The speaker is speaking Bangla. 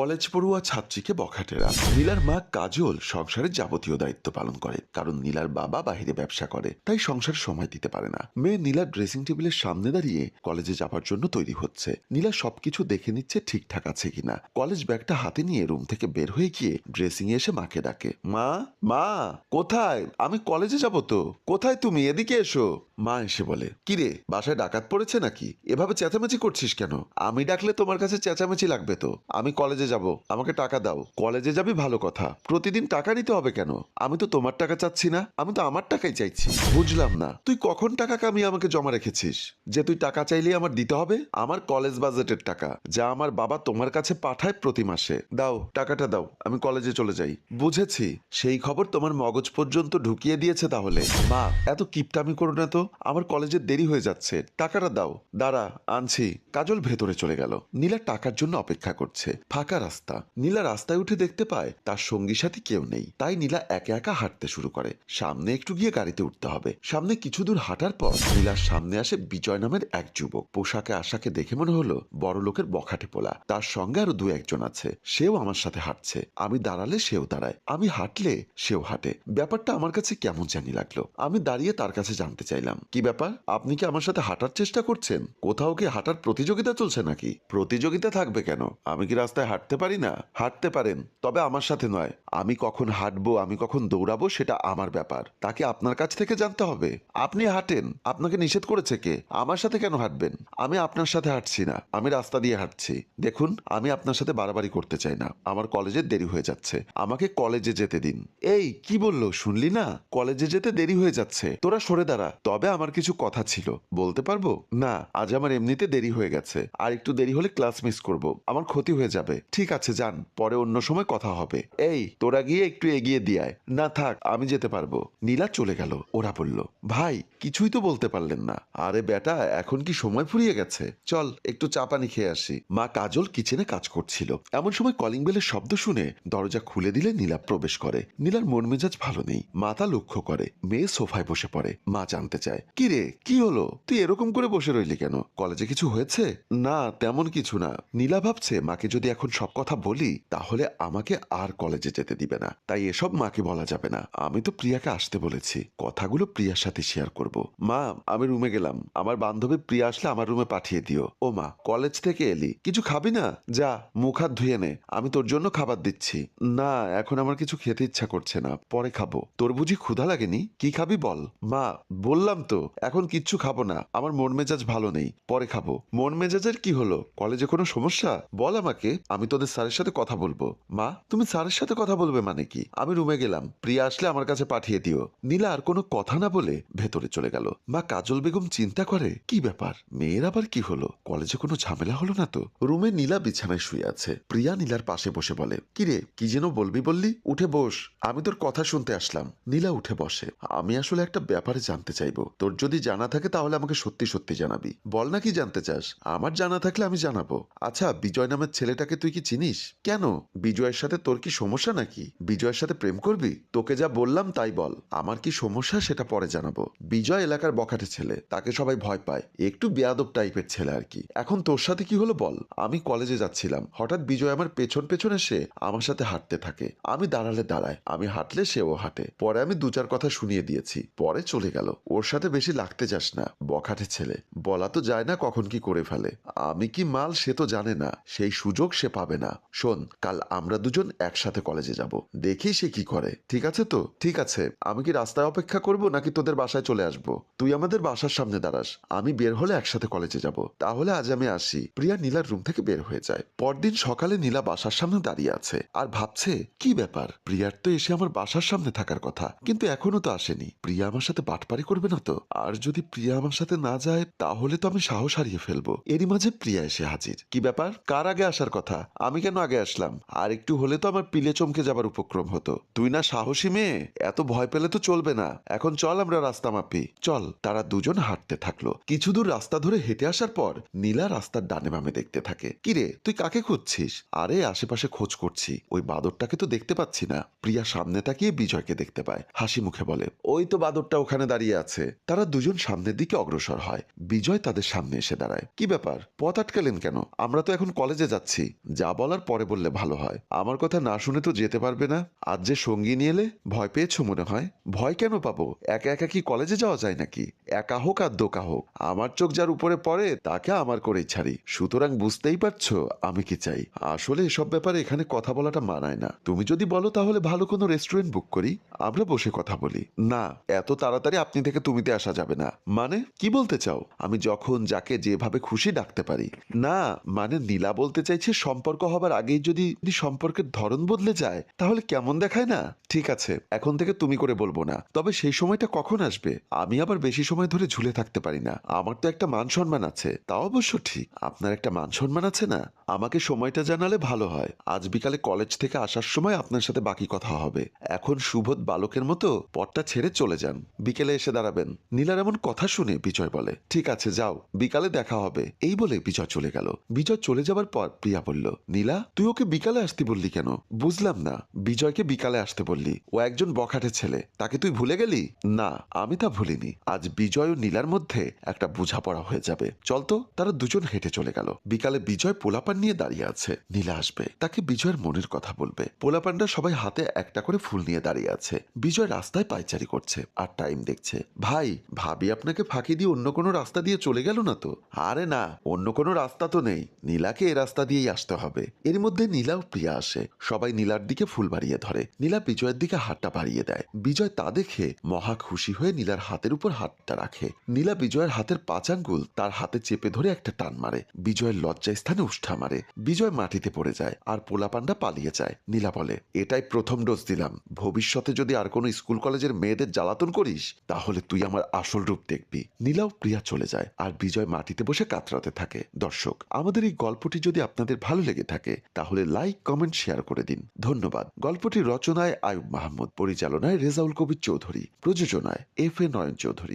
কলেজ পড়ুয়া ছাত্রীকে বখাটেরা। নীলার মা কাজল সংসারের যাবতীয় দায়িত্ব পালন করে, কারণ নীলার বাবা বাইরে ব্যবসা করে, তাই সংসার সময় দিতে পারে না। মেয়ে নীলার ড্রেসিং টেবিলের সামনে দাঁড়িয়ে কলেজে যাবার জন্য তৈরি হচ্ছে। নীলা সবকিছু দেখে নিচ্ছে ঠিকঠাক আছে কিনা। কলেজ ব্যাগটা হাতে নিয়ে রুম থেকে বের হয়ে গিয়ে ড্রেসিং এ এসে মাকে ডাকে, মা মা, কোথায়? আমি কলেজে যাব তো। কোথায় তুমি? এদিকে এসো। মা এসে বলে, কিরে, বাসায় ডাকাত পড়েছে নাকি? এভাবে চেঁচামেচি করছিস কেন? আমি ডাকলে তোমার কাছে চেঁচামেচি লাগবে তো। আমি কলেজে যাব, আমাকে টাকা দাও। কলেজে যাবি ভালো কথা। প্রতিদিন টাকা নিতে হবে কেন? আমি তো তোমার টাকা চাচ্ছি না, আমি তো আমার টাকাই চাইছি। বুঝলাম না, তুই কখন টাকা কামিয়ে আমাকে জমা রেখেছিস? যে তুই টাকা চাইলে আমার দিতে হবে? আমার কলেজ বাজেটের টাকা, যা আমার বাবা তোমার কাছে পাঠায় প্রতি মাসে। দাও, টাকাটা দাও, আমি কলেজে চলে যাই। বুঝেছি, সেই খবর তোমার মগজ পর্যন্ত ঢুকিয়ে দিয়েছে তাহলে। মা, এত কিপটামি করো না তো, আমার কলেজের দেরি হয়ে যাচ্ছে। টাকাটা দাও, দাঁড়া, আনছি। কাজল ভেতরে চলে গেল। নীলা টাকার জন্য অপেক্ষা করছে। ফাঁকা রাস্তা। নীলা রাস্তায় উঠে দেখতে পায়, তার সঙ্গী সাথী কেউ নেই। তাই নীলা একা একা হাঁটতে শুরু করে। সামনে একটু গিয়ে গাড়িতে উঠতে হবে। সামনে কিছু দূর হাঁটার পর নীলার সামনে আসে বিজয় নামের এক যুবক। পোশাকে আশাকে দেখে মনে হলো, বড় লোকের বখাটে পোলা। তার সঙ্গে আরও দু একজন আছে। সেও আমার সাথে হাঁটছে। আমি দাঁড়ালে সেও দাঁড়ায়। আমি হাঁটলে সেও হাঁটে। ব্যাপারটা আমার কাছে কেমন জানি লাগল। আমি দাঁড়িয়ে তার কাছে জানতে চাইলাম। কি ব্যাপার? আপনি কি আমার সাথে হাঁটার চেষ্টা করছেন? কোথাও কি হাঁটার প্রতিযোগিতা চলছে নাকি? প্রতিযোগিতা থাকবে কেন? আমি কি রাস্তায় হাঁটতে পারি না? হাঁটতে পারেন, তবে আমার সাথে নয়। আমি কখন হাঁটবো, আমি কখন দৌড়াবো সেটা আমার ব্যাপার। তাকে আপনার কাছ থেকে জানতে হবে। আপনি হাঁটেন। আপনাকে নিষেধ করেছে কে? আমার সাথে কেন হাঁটবেন? আমি আপনার সাথে হাঁটছি না। আমি রাস্তা দিয়ে হাঁটছি। দেখুন, আমি আপনার সাথে বাড়াবাড়ি করতে চাই না। আমার কলেজের দেরি হয়ে যাচ্ছে। আমাকে কলেজে যেতে দিন। এই, কি বলল? শুনলি না? কলেজে যেতে দেরি হয়ে যাচ্ছে। তোরা সরে দাঁড়া। তবে আমার কিছু কথা ছিল। বলতে পারব? না, আজ আমার এমনিতে দেরি হয়ে গেছে। আর একটু দেরি হলে ক্লাস মিস করব। আমার ক্ষতি হয়ে যাবে। ঠিক আছে, যান, পরে অন্য সময় কথা হবে। এই, তোরা গিয়ে একটু এগিয়ে দিয়ায় না, থাক, আমি যেতে পারব। নীলা চলে গেল। ওরা বলল, ভাই, কিছুই তো বলতে পারলেন না। আরে বেটা, এখন কি সময় ফুরিয়ে গেছে? চল, একটু চা পানি খেয়ে আসি। মা কাজল কিচেনে কাজ করছিল। এমন সময় কলিং বেলের শব্দ শুনে দরজা খুলে দিলে নীলা প্রবেশ করে। নীলার মন মেজাজ ভালো নেই। মাথা লক্ষ্য করে। মেয়ে সোফায় বসে পড়ে। মা জানতে চায়, কি রে, কি হলো? তুই এরকম করে বসে রইলি কেন? কলেজে কিছু হয়েছে? না, তেমন কিছু না। নীলা ভাবছে, মাকে যদি এখন সব কথা বলি, তাহলে আমাকে আর কলেজে যেতে দিবে না। তাই এসব মাকে বলা যাবে না। আমি তো প্রিয়াকে আসতে বলেছি। কথাগুলো প্রিয়ার সাথে শেয়ার করব। মা, আমি রুমে গেলাম। আমার বান্ধবী প্রিয়া আসলে আমার রুমে পাঠিয়ে দিও। ও মা, কলেজ থেকে এলি। কিছু খাবি না? যা, মুখ হাত ধুয়ে নে। আমি তোর জন্য খাবার দিচ্ছি। না, এখন আমার কিছু খেতে ইচ্ছা করছে না। পরে খাব। তোর বুঝি ক্ষুধা লাগেনি? কি খাবি বল। মা, বললাম তো, এখন কিচ্ছু খাব না। আমার মন মেজাজ ভালো নেই। পরে খাব। মন মেজাজের কি হলো? কলেজে কোনো সমস্যা? বল আমাকে। আমি তোদের স্যারের সাথে কথা বলব। মা, তুমি স্যারের সাথে কথা বলবে মানে কি? আমি রুমে গেলাম। প্রিয়া আসলে আমার কাছে পাঠিয়ে দিও। নীলা আর কোনো কথা না বলে ভেতরে চলে গেল। মা কাজল বেগম চিন্তা করে, কি ব্যাপার? মেয়ের আবার কি হলো? কলেজে কোনো ঝামেলা হলো না তো? রুমে নীলা বিছানায় শুয়ে আছে। প্রিয়া নীলার পাশে বসে বলে কিরে কি যেন বলবি বললি? উঠে বস। আমি তোর কথা শুনতে আসলাম। নীলা উঠে বসে, আমি আসলে একটা ব্যাপারে জানতে চাইব। তোর যদি জানা থাকে তাহলে আমাকে সত্যি সত্যি জানাবি। বল না কি জানতে চাস? আমার জানা থাকলে আমি জানাব। আচ্ছা বিজয় নামের ছেলেটাকে তুই কি চিনিস? কেন? বিজয়ের সাথে তোর কি সমস্যা নাকি? বিজয়ের সাথে প্রেম করবি? তোকে যা বললাম তাই বল। আমার কি সমস্যা সেটা পরে জানাব। বিজয় এলাকার বখাটে ছেলে। তাকে সবাই ভয় পায়। একটু বেয়াদব টাইপের ছেলে আর কি। এখন তোর সাথে কি হলো বল? আমি কলেজে যাচ্ছিলাম। হঠাৎ বিজয় আমার পেছন পেছন এসে আমার সাথে হাঁটতে থাকে। আমি দাঁড়ালে দাঁড়ায়। আমি হাঁটলে সেও হাঁটে। পরে আমি দু চার কথা শুনিয়ে দিয়েছি। পরে চলে গেল। ওর সাথে বেশি লাগতে যাস না, বখাটে ছেলে। বলা তো যায় না কখন কি করে ফেলে। আমি কি মাল সে তো জানে না। সেই সুযোগ সে পাবে না। শোন, কাল আমরা দুজন একসাথে কলেজে যাব। দেখি সে কি করে। ঠিক আছে তো? ঠিক আছে। আমি কি রাস্তায় অপেক্ষা করব নাকি তোদের বাসায় চলে আসব? তুই আমাদের বাসার সামনে দাঁড়াস। আমি বের হলে একসাথে কলেজে যাব। তাহলে আজ আমি আসি। প্রিয়া নীলার রুম থেকে বের হয়ে যায়। পরদিন সকালে নীলা বাসার সামনে দাঁড়িয়ে আছে। আর ভাবছে, কি ব্যাপার? প্রিয়ার তো এসে আমার বাসার সামনে থাকার কথা। কিন্তু এখনও তো আসেনি। প্রিয়া আমার সাথে বাটপারি করবে না তো? আর যদি প্রিয়া আমার সাথে না যায়, তাহলে তো আমি সাহস হারিয়ে ফেলব। এরই মাঝে প্রিয়া এসে হাজির। কি ব্যাপার? কার আগে আসার কথা? আমি কেন আগে আসলাম? আর একটু হলে তো আমার পিলে চমকে যাবার উপক্রম হতো। তুই না সাহসী মেয়ে? এত ভয় পেলে তো চলবে না। এখন চল আমরা রাস্তা মাপি। চল, তারা দুজন হাঁটতে থাকল। কিছু দূর রাস্তা ধরে হেঁটে আসার পর নীলা রাস্তার ডানে বামে দেখতে থাকে। কিরে তুই কাকে খুঁজছিস? আরে, আশেপাশে খোঁজ করছি। ওই বাদরটাকে তো দেখতে পাচ্ছি না। প্রিয়া সামনে তাকিয়ে বিজয়কে দেখতে পায়। হাসি মুখে বলে, ওই তো বাদরটা ওখানে দাঁড়িয়ে আছে। তারা দুজন সামনের দিকে অগ্রসর হয়। বিজয় তাদের সামনে এসে দাঁড়ায়। কি ব্যাপার? পথ আটকালেন কেন? আমরা তো এখন কলেজে যাচ্ছি। যা যা বলার পরে বললে ভালো হয়। আমার কথা না শুনে তো যেতে পারবে না। আজ যে সঙ্গী নিয়ে এলে ভয় পেয়েছ মনে হয়? ভয় কেন পাবো? একা একা কি কলেজে যাওয়া যায় নাকি? একা হোক আর দোকা হোক, আমার চোখ যার উপরে পড়ে তাকে আমার করেই ছাড়ি। সুতরাং বুঝতেই পারছ আমি কি চাই। আসলে এসব ব্যাপারে এখানে কথা বলাটা মানায় না। তুমি যদি বলো তাহলে ভালো কোনো রেস্টুরেন্ট বুক করি। আমরা বসে কথা বলি। না, এত তাড়াতাড়ি আপনি থেকে তুমিতে আসা যাবে না। মানে কি বলতে চাও? আমি যখন যাকে যেভাবে খুশি ডাকতে পারি। না মানে নীলা বলতে চাইছে সম্পর্ক হবার আগেই যদি যদি সম্পর্কের ধরন বদলে যায়, তাহলে কেমন দেখায় না? ঠিক আছে, এখন থেকে তুমি করে বলব না। তবে সেই সময়টা কখন আসবে? আমি আবার বেশি সময় ধরে ঝুলে থাকতে পারি না। আমার তো একটা মান সম্মান আছে। তাও অবশ্য ঠিক। আপনার একটা মান সম্মান আছে না? আমাকে সময়টা জানালে ভালো হয়। আজ বিকালে কলেজ থেকে আসার সময় আপনার সাথে বাকি কথা হবে। এখন সুবোধ বালকের মতো পথটা ছেড়ে চলে যান। বিকেলে এসে দাঁড়াবেন। নীলার এমন কথা শুনে বিজয় বলে, ঠিক আছে, যাও। বিকালে দেখা হবে। এই বলে বিজয় চলে গেল। বিজয় চলে যাবার পর প্রিয়া বলল নীলা, তুই ওকে বিকালে আসতে বললি কেন? বুঝলাম না। বিজয়কে বিকালে আসতে বললি। ও একজন বখাটে ছেলে। তাকে তুই ভুলে গেলি? না, আমি তা ভুলিনি। আজ বিজয় ও নীলার মধ্যে একটা বোঝাপড়া হয়ে যাবে। চল তো, তারা দুজন হেঁটে চলে গেল। বিকালে বিজয় পোলাপান নিয়ে দাঁড়িয়ে আছে। নীলা আসবে। তাকে বিজয়ের মনের কথা বলবে। পোলাপানরা সবাই হাতে একটা করে ফুল নিয়ে দাঁড়িয়ে আছে। বিজয় রাস্তায় পাইচারি করছে আর টাইম দেখছে। ভাই, ভাবি আপনাকে ফাঁকি দিয়ে অন্য কোনো রাস্তা দিয়ে চলে গেল না তো? আরে না, অন্য কোনো রাস্তা তো নেই। নীলাকে এ রাস্তা দিয়েই আসতে হবে। এর মধ্যে নীলা ও প্রিয়া আসে। সবাই নীলার দিকে ফুল বাড়িয়ে ধরে। নীলা বিজয়ের দিকে হাতটা বাড়িয়ে দেয়। বিজয় তা দেখে মহা খুশি হয়ে নীলার হাতের উপর হাতটা রাখে। নীলা বিজয়ের হাতের পাঁচ আঙ্গুল তার হাতে চেপে ধরে একটা টান মারে। বিজয়ের লজ্জা স্থানে উষ্ঠা মারে। বিজয় মাটিতে পড়ে যায় আর পোলাপান্ডা পালিয়ে যায়। নীলা বলে, এটাই প্রথম ডোজ দিলাম। ভবিষ্যতে যদি আর কোনো স্কুল কলেজের মেয়েদের জ্বালাতন করিস, তাহলে তুই আমার আসল রূপ দেখবি। নীলাও প্রিয়া চলে যায় আর বিজয় মাটিতে বসে কাতরাতে থাকে। দর্শক, আমাদের এই গল্পটি যদি আপনাদের ভালো লেগে থাকে, তাহলে লাইক কমেন্ট শেয়ার করে দিন। ধন্যবাদ। গল্পটি রচনায় আয়ুব মাহমুদ, পরিচালনায় রেজাউল কবির চৌধুরী, প্রযোজনায় এফ এ নয়ন চৌধুরী।